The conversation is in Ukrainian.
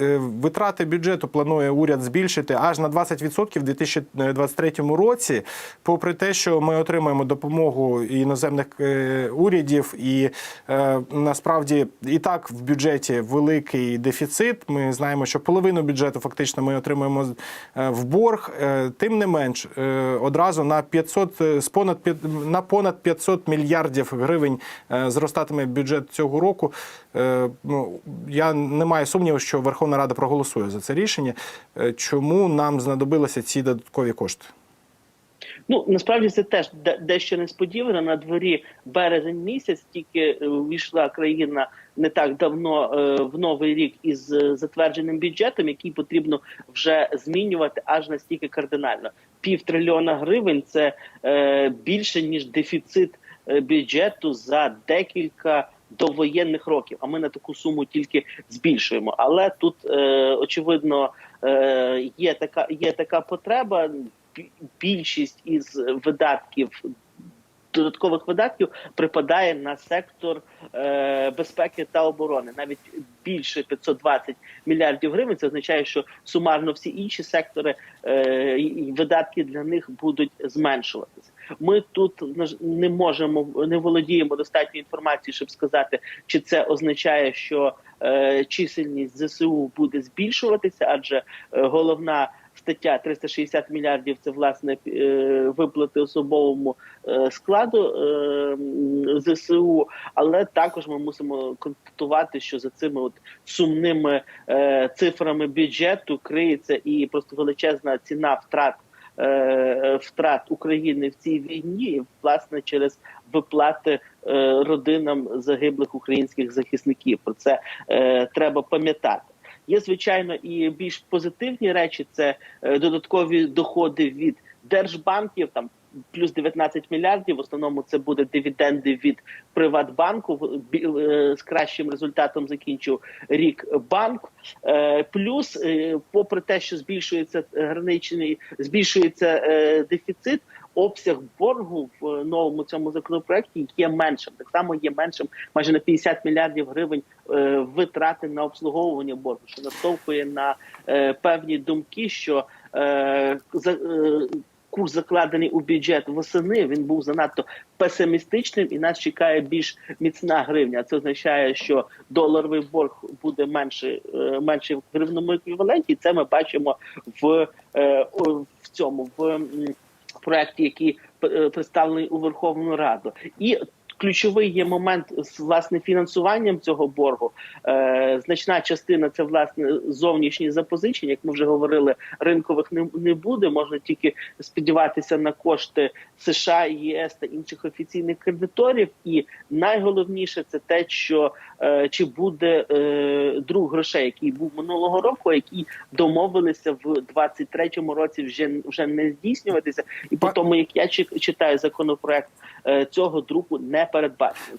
Е, Витрати бюджету планує уряд збільшити аж на 20% в 2023 році, попри те, що ми отримаємо допомогу іноземних е, урядів, і е, насправді і так в бюджеті великий дефіцит. Ми знаємо, що половину бюджету фактично ми отримуємо в борг. Тим не менш, одразу на 500, е, з понад на понад 500 мільярдів гривень зростатиме бюджет цього року. Ну я не маю сумніву, що Верховна Рада проголосує за це рішення. Е, Чому нам знадобилися ці додаткові кошти? Ну насправді це теж дещо несподівано. На дворі березень місяць тільки е, увійшла країна не так давно е, в новий рік із затвердженим бюджетом, який потрібно вже змінювати аж настільки кардинально. Пів трильйона гривень це більше ніж дефіцит бюджету за декілька довоєнних років. А ми на таку суму тільки збільшуємо. Але тут е, очевидно е, є така є така потреба. Більшість із видатків. Додаткових видатків припадає на сектор е, безпеки та оборони, навіть більше 520 мільярдів гривень. Це означає, що сумарно всі інші сектори е, видатки для них будуть зменшуватися. Ми тут не можемо не володіємо достатньою інформацією, щоб сказати, чи це означає, що е, чисельність зсу буде збільшуватися, адже е, головна стаття 360 мільярдів це власне е, виплати особовому е, складу е, зсу. Але також ми мусимо констатувати, що за цими от сумними цифрами бюджету криється і просто величезна ціна втрат. Втрат України в цій війні, власне, через виплати родинам загиблих українських захисників. Про це треба пам'ятати. Є звичайно і більш позитивні речі. Це е, додаткові доходи від держбанків. Там плюс 19 мільярдів. В основному це буде дивіденди від Приватбанку. Е, З кращим результатом закінчив рік банк. Е, Плюс, попри те, що збільшується граничний, збільшується дефіцит. Обсяг боргу в новому цьому законопроекті є меншим. Так само є меншим майже на 50 мільярдів гривень е, витрати на обслуговування боргу, що наштовхує на е, певні думки, що е, за, е, курс закладений у бюджет восени він був занадто песимістичним, і нас чекає більш міцна гривня. Це означає, що доларовий борг буде менше, е, менше в гривному еквіваленті. Це ми бачимо в, е, в цьому в. М, які е, представлений у Верховну Раду, і ключовий є момент з власне фінансуванням цього боргу. Е, значна частина це власне зовнішні запозичення. Як ми вже говорили, ринкових не, не буде. Можна тільки сподіватися на кошти США, ЄС та інших офіційних кредиторів. І найголовніше це те, що е, чи буде е, друг грошей, який був минулого року, які домовилися в 23-му році вже вже не здійснюватися. І по тому, як я чи- читаю законопроект, е, цього друку не that, but a.